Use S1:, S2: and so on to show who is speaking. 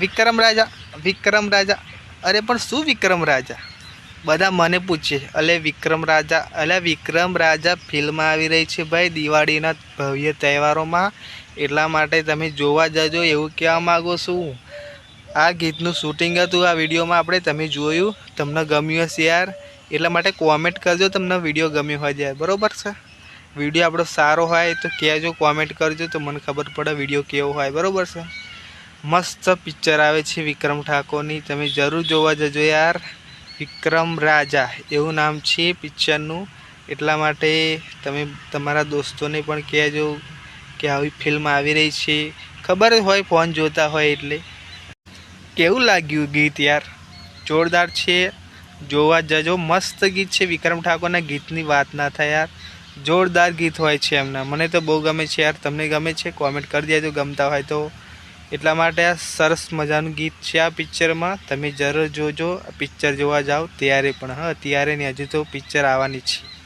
S1: વિક્રમ રાજા વિક્રમ રાજા. અરે, પણ શું વિક્રમ રાજા? બધા મને પૂછે, અલે વિક્રમ રાજા, અલે વિક્રમ રાજા, ફિલ્મ આવી રહી છે ભાઈ દિવાળીના ભવ્ય તહેવારોમાં. એટલા માટે તમે જોવા જજો, એવું કહેવા માગો છું. આ ગીતનું શૂટિંગ હતું, આ વિડીયોમાં આપણે તમે જોયું, તમને ગમ્યું હશે યાર. એટલા માટે કોમેન્ટ કરજો, તમને વીડિયો ગમ્યો હોય યાર. બરાબર છે? વીડિયો આપણો સારો હોય તો કહેજો, કોમેન્ટ કરજો તો મને ખબર પડે વીડિયો કેવો હોય. બરાબર છે? મસ્ત પિક્ચર આવે છે વિક્રમ ઠાકોરની. તમે જરૂર જોવા જજો યાર. વિક્રમ રાજા, એવું નામ છે પિક્ચરનું એટલા માટે તમે તમારા દોસ્તોને પણ કહેજો કે આવી ફિલ્મ આવી રહી છે. ખબર હોય ફોન જોતા હોય એટલે. કેવું લાગ્યું ગીત યાર? જોરદાર છે. જોવા જજો. મસ્ત ગીત છે વિક્રમ ઠાકોરના ગીતની વાત ના થાય યાર. જોરદાર ગીત હોય છે એમના. મને તો બહુ ગમે છે યાર. તમને ગમે છે? કોમેન્ટ કરી દેજો. ગમતા હોય તો. એટલા માટે આ સરસ મજાનું ગીત છે આ પિક્ચરમાં. તમે જરૂર જોજો પિક્ચર જોવા જાઓ ત્યારે પણ. હા, ત્યારે ને હજુ તો પિક્ચર આવવાની છે.